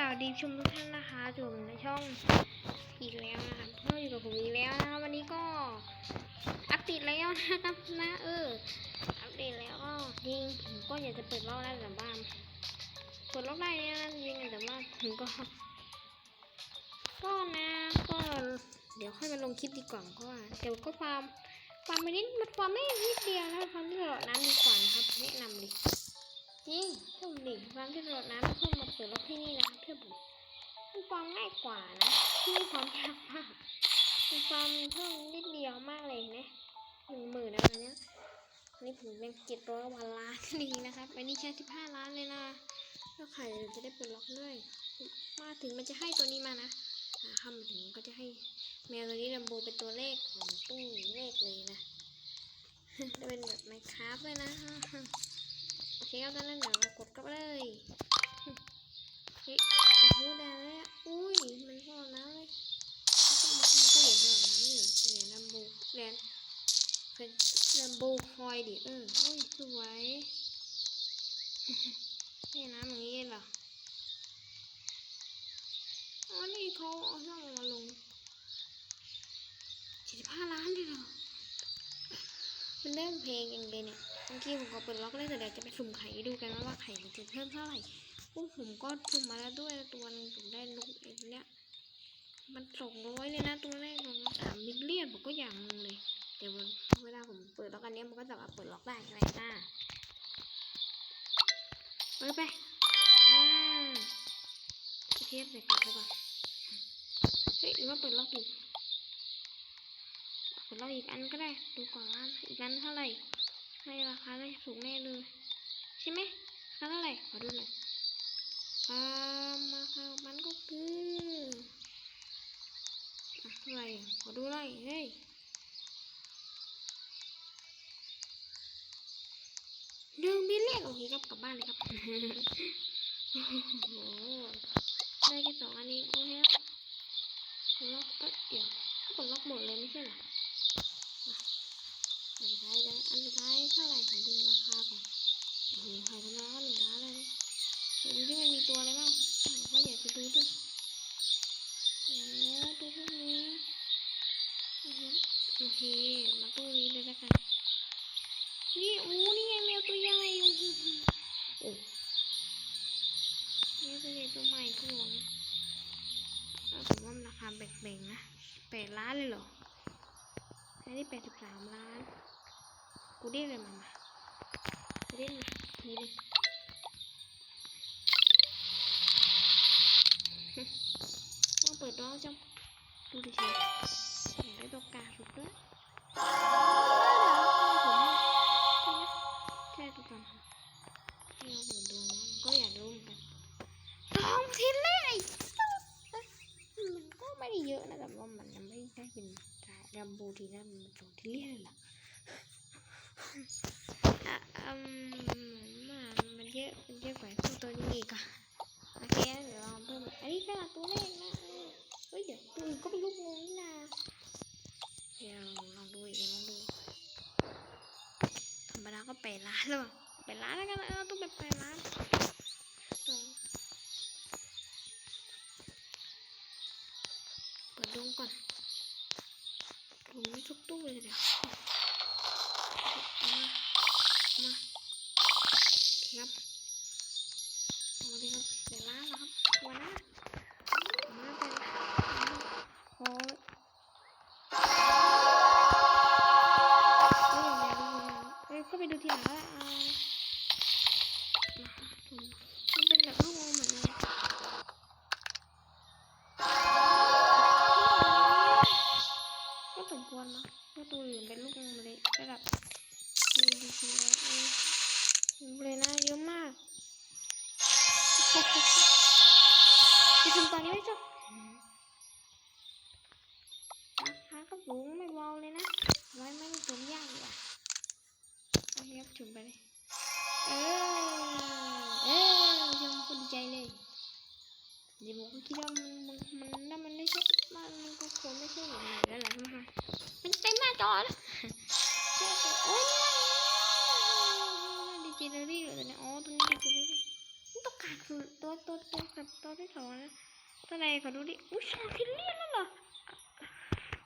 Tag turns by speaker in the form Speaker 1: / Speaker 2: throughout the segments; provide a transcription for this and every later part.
Speaker 1: สวัสดีชมทุกท่านนะคะอยู่ในช่องอีกแล้วนะคะก็อยู่กับผมอีกแล้วนะคะวันนี้ก็อัปเดตแล้วนะครับนะเอออัปเดตแล้วก็จริงผมก็อยากจะเปิดรอบได้แต่ว่าเปิดรอบได้เนี่ยนะจริงแต่ว่าผมก็ก็นะก็เดี๋ยวค่อยมาลงคลิปดีกว่าเพราะว่าเดี๋ยวก็ความความไม่นิดมันความไม่นิดเดียวนะความที่เราน้ำดีกว่านะครับแนะนำเลยจริงเพื่อนดิความที่เราน้ำเพื่อมา เปิดรอบที่นี่นะเพื่อนผมมันความง่ายกว่านะที่มีความยากมากมันความเพิ่มนิดเดียวมากเลยนะหนึ่งหมื่นนะวันเนี้ยอันนี้ผมเป็นเจ็ดร้อยวันล้านดีนะครับอันนี้แค่สิบห้าล้านเลยนะถ้าใครจะได้เปิดล็อกด้วยมาถึงมันจะให้ตัวนี้มานะอ่าเข้ามาถึงก็จะให้แมวตัวนี้ลัมโบเป็นตัวเลขของตู้เลขเลยนะจะเป็นแบบไมคราฟเลยนะโอเคก็ตอนนั้นเดี๋ยวเรากดเข้าไปเลย เฮ้ยโอ้โหแดงเลยอะอุ้ย มันก็น้ำเลยมันก็มันก็เหรียญหอน้ำอยู่เหรียญลัมโบเหรียญเป็นลัมโบคอยดิเอออุ้ยสวยนี่น้ำอย่างนี้เหรออ๋อนี่เขาเอาช่องมาลงเจ็ดสิบห้าล้านเลยเหรอมันเริ่มเพลงเองเลยเนี่ยเมื่อกี้ผมก็เปิดล็อกเลยแต่เดี๋ยวจะไปสุ่มไข่ดูกันว่าไข่จะเพิ่มเท่าไหร่ วกผมก็สุ่มมาแล้วด้วยตัวหนึงผมได้ลูกเองเนี่ย มันสองร้อยเลยนะตัวแรกของสามมิลเลียนผมก็อย่างงงเลยเดี๋ยวเวลาผมเปิดล็อกอันเนี้ยมันก็สามาเปิดล็อกได้ใช่ไหมอ่าเปิดไปอ่าเทียบใส่กลับไปก่อนเฮ้ยหรือว่าเปิดล็อกอีกเปิดล็อกอีกอันก็ได้ดูก่อนว่าอีกอันเท่าไหร่ไม่ราคาน่าจะสูงแน่เลยใช่ไหมราคาเท่าไหร่ขอดูหน่อย อ่าราคามันก็คืออะไรขอดูหน่อยเฮ้ยหนึ่งบิลเลียนโอเคครับกลับบ้านเลยครับโอ้โหได้แค่สองอันนี้โอเคครับกดล็อกเอ้ยเดี๋ยวกดล็อกหมดเลยไม่ใช่เหรออันสุดท้ายอันสุดท้ายเท่าไหร่ขอดูราคาก่อนโอ้โหขายทำไมก็หนึ่งล้านเลย เดี๋ยวดูที่มันมีตัวอะไรบ้างผมก็อยากจะดูด้วยโอ้ตัวพวกนี้โอเคมาตู้นี้เลยแล้วกันนี่โอ้นี่ไงแมวตัวใหญ่อื้อหือโอ้แมวตัวใหญ่ตัวใหม่ตัวหลงเอผมว่ามันราคาแบ่งๆนะแปดล้านเลยเหรอใช้ได้แปดสิบสามล้าน กูได้เลยมามากูได้มาทีเลยต้องเปิดร้องจัง ดูดิ ก็เป็นลูกงูนี่นะเดี๋ยวลองดูอีกลองดูธรรมดาก็ไปดล้านแล้วไปดล้านแล้วกันเออต้องไปไปดล้านเปิดดูก่อนผมไม่ทุกตู้เลยเดี๋ยว ก็คิดว่ามันมันมันน่ามันไม่ใช่มันมันก็คงไม่ใช่อย่างนั้นแล้วแหละมั้งมันเต็มหน้าจอแล้วโอ้ยดิจิทัลลี่เลยเนี่ยอ๋อตัวนี้ดิจิทัลลี่ตัวกากคือตัวตัวตัวตัวกับตัวที่สองนะตัวไหนขอดูดิอุ้ยสองวิลเลียนแล้วเหรอ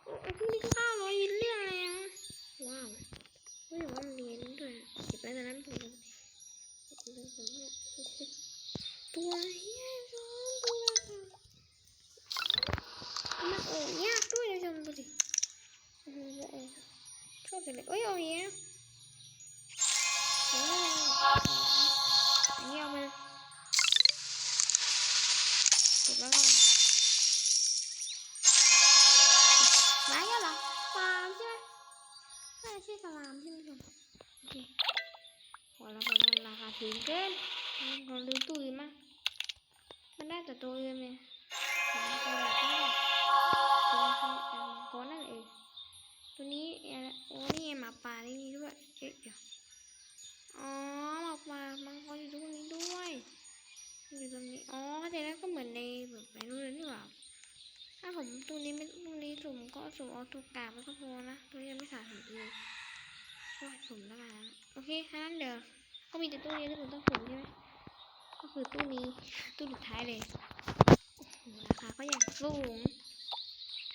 Speaker 1: โอ้โหพวกนี้ก็เก้าร้อยวิลเลียนเลยอะว้าวเฮ้ยว่ามันเรียนด้วยเก็บไว้ตอนนั้นผมตัวเฮียสองตัวค่ะมันโอ้ ยากด้วยนะจำดูดิโอ้โหโอ้ชอบจังเลยเอ้ยเอาอย่างเงี้ยอ้ยอันนี้เอามาเก็บไว้ก่อนร้ายเหรอฟาร์มใช่ไหมน่ใช่สลามใช่ไหมครับโอเคพอแล้วพอแล้วมันราคาถึงเกินเราดูตู้อื่นมามันได้แต่ตัวอื่นเลยวแบบ ก้อนนั่นเองตัวนี้เออโอ้นี่หมาป่านี่ด้วยเอ๊ะเดี๋ยวอ๋อหมาป่ามันก็อยู่ตรงนี้ด้วยอยู่ตรงนี้อ๋อเข้าใจแล้วก็เหมือนในแบบไปนู่นเลยนี่หว่าถ้าผมตัวนี้ไม่ตัวนี้สุ่มก็สุ่มเอาตัวกาบมันก็พอนะตัวนี้ยังไม่สาสมเลยก็สุ่มแล้วกันะโอเคงั้นเดี๋ยวก็มีแต่ตู้นี้ที่ผมต้องสุ่มใช่ไหมก็คือตู้นี้ตู้สุดท้ายเลยโอ้โหราคาก็อย่างสูง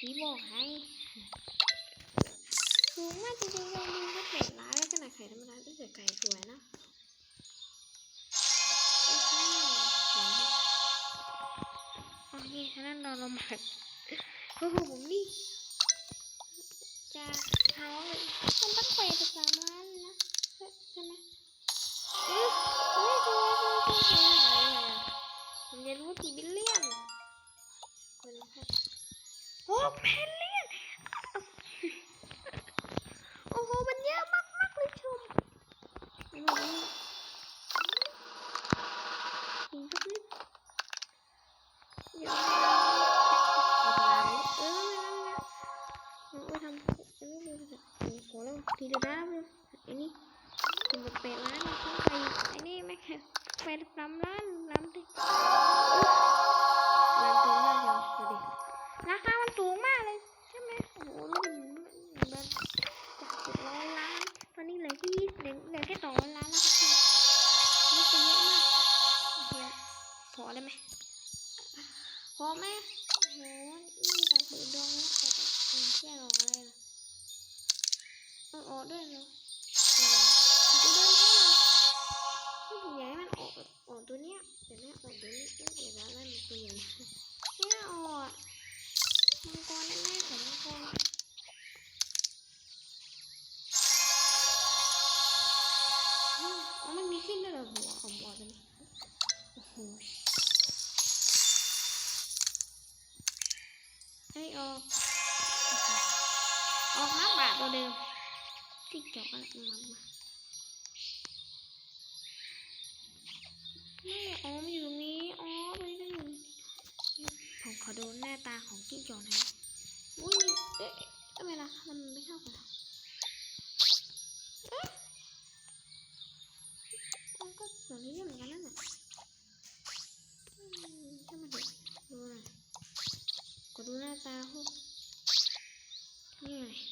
Speaker 1: พี่บอกให้สูงมากจริงๆเราดูก็ไก่ร้ายแล้วขนาดไข่ธรรมดาก็เกิดไก่สวยนะโอ้โหสวยมากโอเคฉะนั้นเราเรามาโอ้โหผมนี่จะเขาเลยมันต้องไปไปสามล้านเลยนะใช่ไหมเอ๊ะเฮ้ยตัวตัวตัวตัวไหนอะผมจะรู้กี่บิลเลียนคนละ พันหกบิลเลียนโอ้โห มันเยอะมากมากๆเลยชมโอ้โหยิงสักนิดเดี๋ยเออไม่ทำไม่ทำไม่ทำโอ้โหแล้วทีเดียวได้เลยไอ้นี่ถึงแบบแปดล้านต้องไปไอ้นี่ไม่แค่แปดสามล้านล้านดิล้ อดูหน้าตาของจิ้งจอกหนะอุ้ยเอ๊ะทำไมราคามันไม่เข้ากันล่ะเอ๊ะมันก็สวยเหมือนกันนั่นแหละถ้ามันเห็นดูหน่อยก็ดูหน้าตาพวกนี่ไง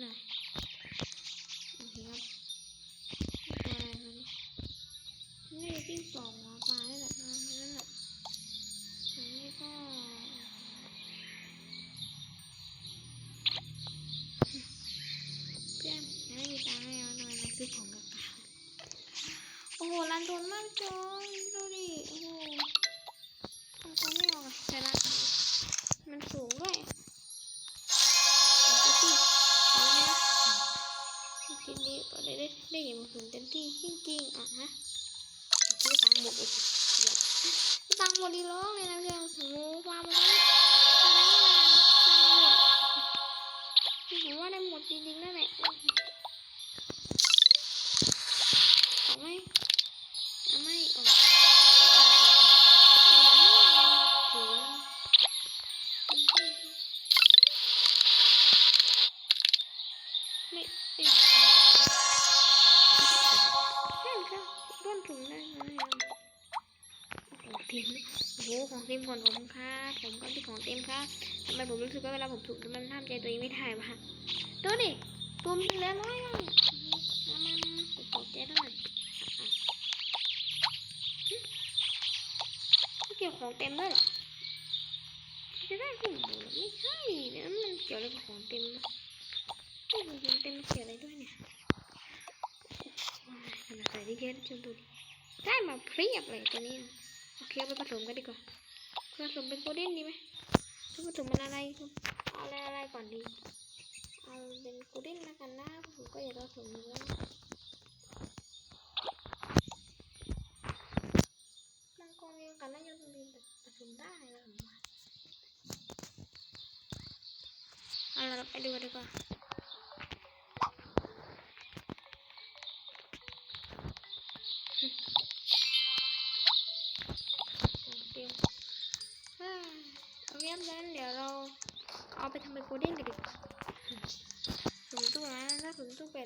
Speaker 1: หน่อยโอเคครับตัวอะไรมันนี่ที่สองหมอปลาได้แหละนั่นแหละอันนี้ก็เพื่อนยังไม่มีตังค์ให้เอาหน่อยมาซื้อของกับข้าโอ้โหรันทนมากจอ ตังค์หมดอีกเดี๋ยวตังค์หมดดีร้องเลยนะเพื่อนโอ้โหความมัน มก่อนผมครับผมก็ที่ของเต็มครับทำไมผมรู้สึกว่าเวลาผมถูกมันห้ามใจตัวเองไม่ได้วะดูดิตัวมันเหลือน้อยอะมามามาผมขอใจด้วยหน่อยอะหึไม่เกี่ยวของเต็มด้วยเหรอจะได้ขึ้นหมูไม่ใช่เนี่ยมันเกี่ยวอะไรกับของเต็มนะไม่ของเต็มเต็มมันเกี่ยวอะไรด้วยเนี่ยขนาดใส่ได้เยอะจนดูดิได้มาเพียบเลยตัวนี้โอเคเอาไปผสมกันดีกว่า ผสมเป็นโปรตีนดีไหมผสมเป็นอะไรเอาอะไรอะไรก่อนดี เอาเป็นโปรตีนแล้วกันนะผมก็อยากผสมเนื้อมังกรมีโอกาสน่าจะมีผสมได้แล้วผมเอาเราไปดูกันดีกว่า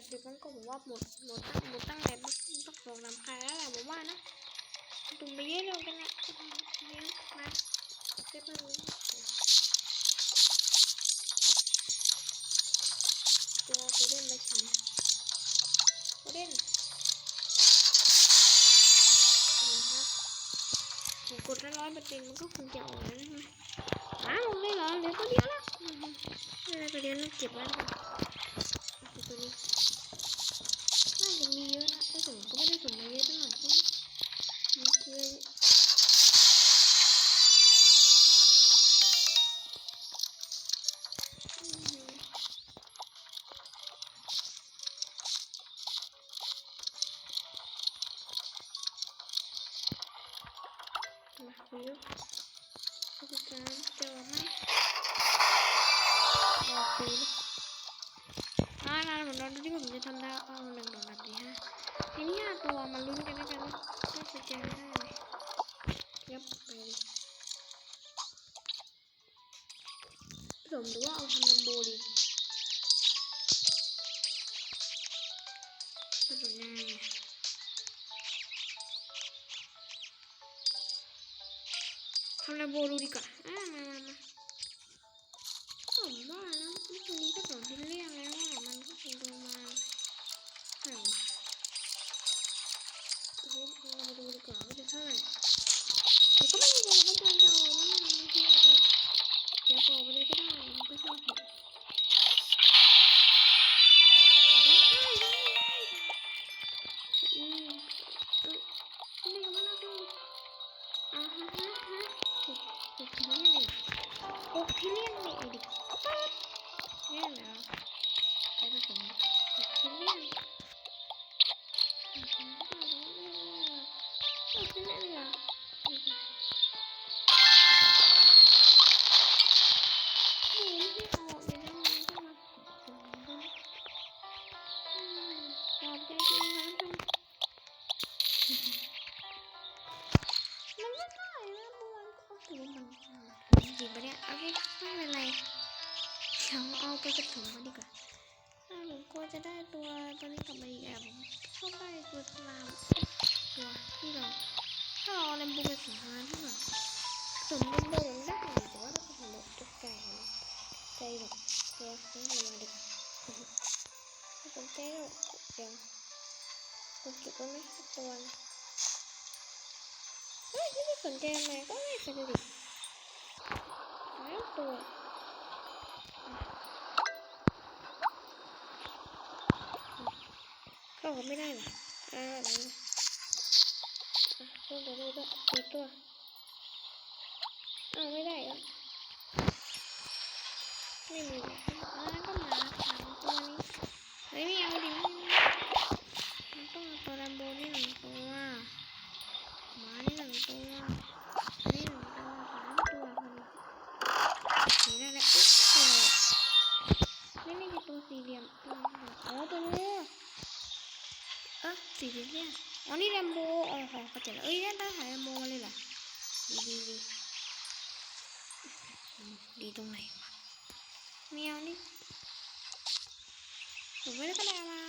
Speaker 1: ดสิบมันก็ผมว่าหมดหมดตั้งหมดตั้งแต่ต้องต้องสองสามครั้งแล้วแหละผมว่านะตุ่มไปเยอะเร็วกันนะเยอะมาเก็บมาดูตัวโคเดนไปฉันโคเดนนะครับผมกดร้อยเปอร์เซ็นต์มันก็คงจะออกแล้วใช่ไหมอ้าวเลยเหรอเหลือตัวเดียวล้วอืมเหลือตัวเดียวแล้วเก็บไว้ก่อนตัวนี้น่าจะมีเยอะนะ แต่ผมก็ไม่ได้ส่งมาเยอะเท่าไหร่เพราะ มันคืออืมมาคุยดูผู้จัดการเจอไหมโอเคเลยอ่านะผมลองดูที่ผมจะทำได้เอาหนึ่งดอกแบบนี้ฮะทีนี้ห้าตัวมาลุ้นกันแล้วกันว่าจะเจอได้ไหมยับไปผสมหรือว่าเอาทำลำโบดีผสมยังไงทำลำโบดูดีกว่าอ่ามามามาผมว่านะนี่ตัวนี้ก็สองที่เรียกแล้วอะมันก็คงประมา กว่าว่าจะเท่าไหร่แต่ก็ไม่มีตัวละครเก่าๆนะบางทีอาจจะเสียปอไปเลยก็ได้มันก็ช่างเถอะได้ได้ได้อืมเออนี่ก็ไม่น่าดูอ่าฮะฮะฮะหกหกที่เรียกเนี่ยหกที่เรีกนี่ย ตัวตัวนี้กลับมาอีกแบบชอบได้ตัวสลามตัวที่เราถ้าเราเลมโบไปผสมกันที่แบบผสมแลมโบมันได้แต่ว่าถ้าผสมแบบตัวไก่นะใจแบบตัวนี้มาดีกว่าถ้าสนใจเดี๋ยวผมเก็บไว้ไหมตัวนะเฮ้ยที่ไม่สนใจทำไมก็ไม่ไปดูดิสามตัว เข้าไม่ได้เหรออ่าอะเพิ่มตัวนี้ด้วยสี่ตัวอ้าวไม่ได้เหรอไม่มีอ่าก็หมาสามตัวนี้เฮ้ยไม่เอาดิมันต้องเอาตัวแรมโบนี่หนึ่งตัวหมานี่หนึ่งตัวนี่หนึ่งตัวสามตัวพอดีนี่ได้แล้วไรอะนี่นี่คือตัวสี่เหลี่ยมตัวอ๋อตัวนี้ เออสีเหลี่ยอ๋อนี่แรมโบอ๋อเข้าใจแล้วเอ้ยได้ได้หายแรมโบมาเลยเหรอดีดีดีดีตรงไหนวะเมียวนี่ผมไม่ได้ก็ได้มา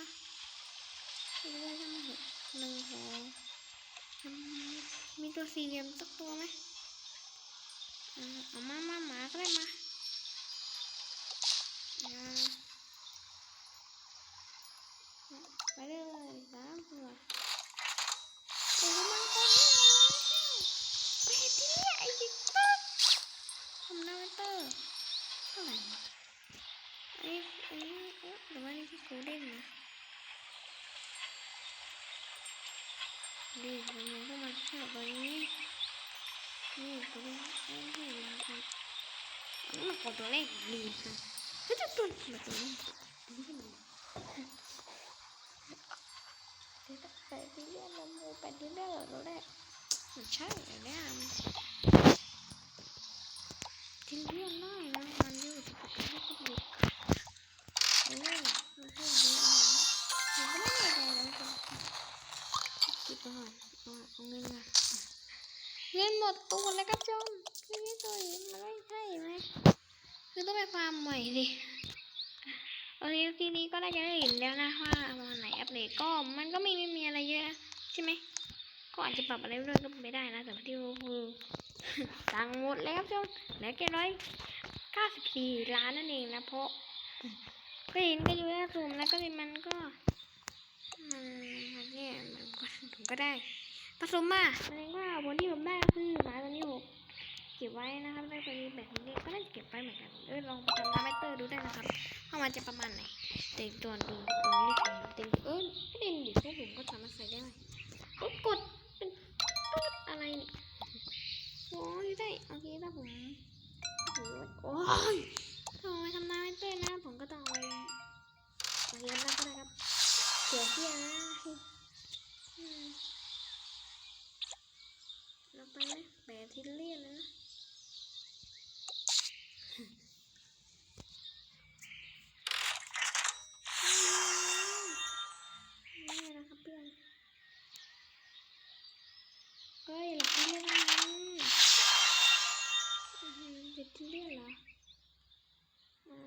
Speaker 1: ไม่ได้ทำเหอะหนึ่งสองมีตัวสี่เหลี่ยมสักตัวไหมอืมเอามามาหมาก็ได้มาอ่าไปเลยสามตัวโอ้มันก็ไม่เอาไปที่นี่ไอ้จิ๊กต๊อกทำหน้าเวนเตอร์เท่าไหร่วะไอ้ไอ้นี่เอ๊ะหรือว่านี่คือโกลเด้นนะ ดีมันยังก็มาชอบไปนี่นี่ตัวนี้เอ้ยนี่นะครับนนี้มันกดตัวเลขดีค่ะก็จะตัวแบบตัวนี้นี่มันเดี๋ยวไปที่เรื่องลำโพงไปที่เรื่องเราได้มันใช่เหรอเนี่ยที่เรื่อง ดตัวแล้วครับจมไม่ใช่ตัวนี้มันไม่ใช่ไหมคือต้องไปฟาร์มใหม่ดิโอเคทีนี้ก็ได้จะได้เห็นแล้วนะว่าวันไหนอัปเดตก็มันก็ไม่ไม่มีอะไรเยอะใช่ไหมก็อาจจะปรับอะไรด้วยก็ไม่ได้นะแต่ที่รู้คือตังหมดแล้วครับจมเหลือแค่ร้อยเก้าสิบสี่ล้านนั่นเองนะเพราะก็เห็นก็อยู่แล้วสูมแล้วก็เลยมันก็มันเนี่ยมันก็ผมก็ได้ ผสมมาแสดงว่าผลที่ผมได้ก็คือหมาตัวนี้ผมเก็บไว้นะครับได้ตัวนี้แบบนี้ก็น่าจะเก็บไว้เหมือนกันเออลองทำน้ำแมตเตอร์ดูได้นะครับว่ามันจะประมาณไหนแต่อีกตัวดึงตัวนี้เต็มเออไม่ได้ดิพวกผมก็สามารถใส่ได้ก็กดเป็นตุ๊ดอะไรโอ้ยได้โอเคถ้าผมโอ้ยถ้าผมไปทำน้ำแมตเตอร์นะผมก็ต้องเอาโอเคนั่นก็ได้ครับเสียเที่ยนะ ไปนะแหมทิลเลียนนะนี่นะครับเพื่อนเฮ้ยหลับที่เลียนนะหือเด็กที่เลียนเหรอา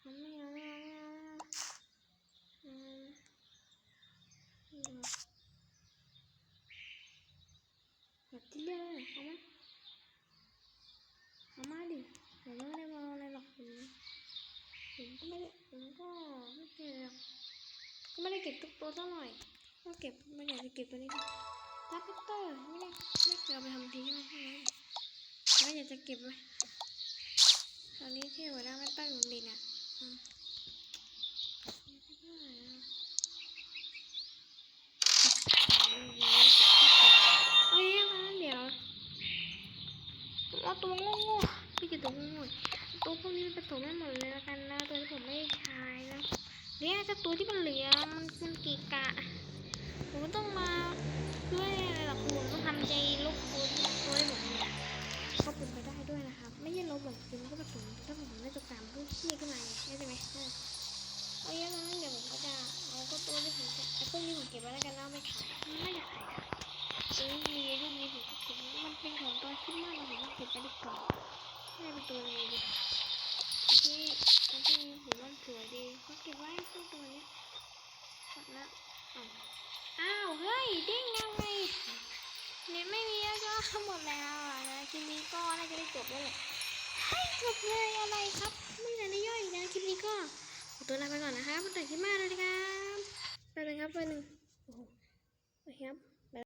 Speaker 1: เอาไม่เอาไม่เอาไม่เอาอืมนี่เหรอ แบบที่เลือกเอามาเอามาดิผมไม่ได้มาอะไรหรอกผมผมก็ไม่ได้ผมก็ไม่เก็บหรอกก็ ไม่ได้เก็บทุกตัวเท่าไหร่ก็เก็บไม่อยากจะเก็บตัวนี้ทัพพัตเตอร์ไม่ได้ไม่เคยเอาไปทำทีใช่ไหมไม่อยากจะเก็บไว้ตอนนี้ที่หัวหน้าไม่ตั้งหนุนดินอะอืมเอ้ยมาเดี๋ยวเอาตัวโง่ๆพี่จะตัวโง่ๆตัวพวกนี้มันสมให้หมดเลยละกันนะตัวที่ผมไม่ได้ใช้นะ เนี่ยเจ้าตัวที่มันเหลือมันมันกีกะผมก็ต้องมาด้วยอะไรหรอกคือผมต้องทำใจลบตัวที่ตัวให้หมเนี่ยก็เป็นไปได้ด้วยนะครับ ไม่ใช่ลบหรอกจริงๆมันก็ผสมถ้าผมได้ตัวกลามก็ขี้ขึ้นมาไงใช่ไหมเออเอาเยอะนะเดี๋ยวผมก็จะเอาก็ตัวที่ผมจะไอ้พวกนี้ผมเก็บไว้แล้วกันนะเอาไปขายไม่อยากขายเอ้ยมีรูปนี้ผมก็เก็บมันเป็นของตัวที่มากเลยผมก็เก็บไปดีกว่าไม่เป็นตัวเลยดิ ที่อันที่ผมว่าสวยดีก็เก็บไว้ตัวตัวเนี้ยหมดละอ้าวอ้าวเฮ้ยเด้งยังไงเนี่ยไม่มีแล้วก็หมดแล้วนะคลิปนี้ก็น่าจะได้จบแล้วแหละให้จบเลยอะไรครับ ไม่นานได้ย่อยอีกนะคลิปนี้ก็ขอตัวลาไปก่อนนะคะพบกันคลิปหน้าเลยครับไปเลยครับไปหนึ่งโอ้โหโอเคครับ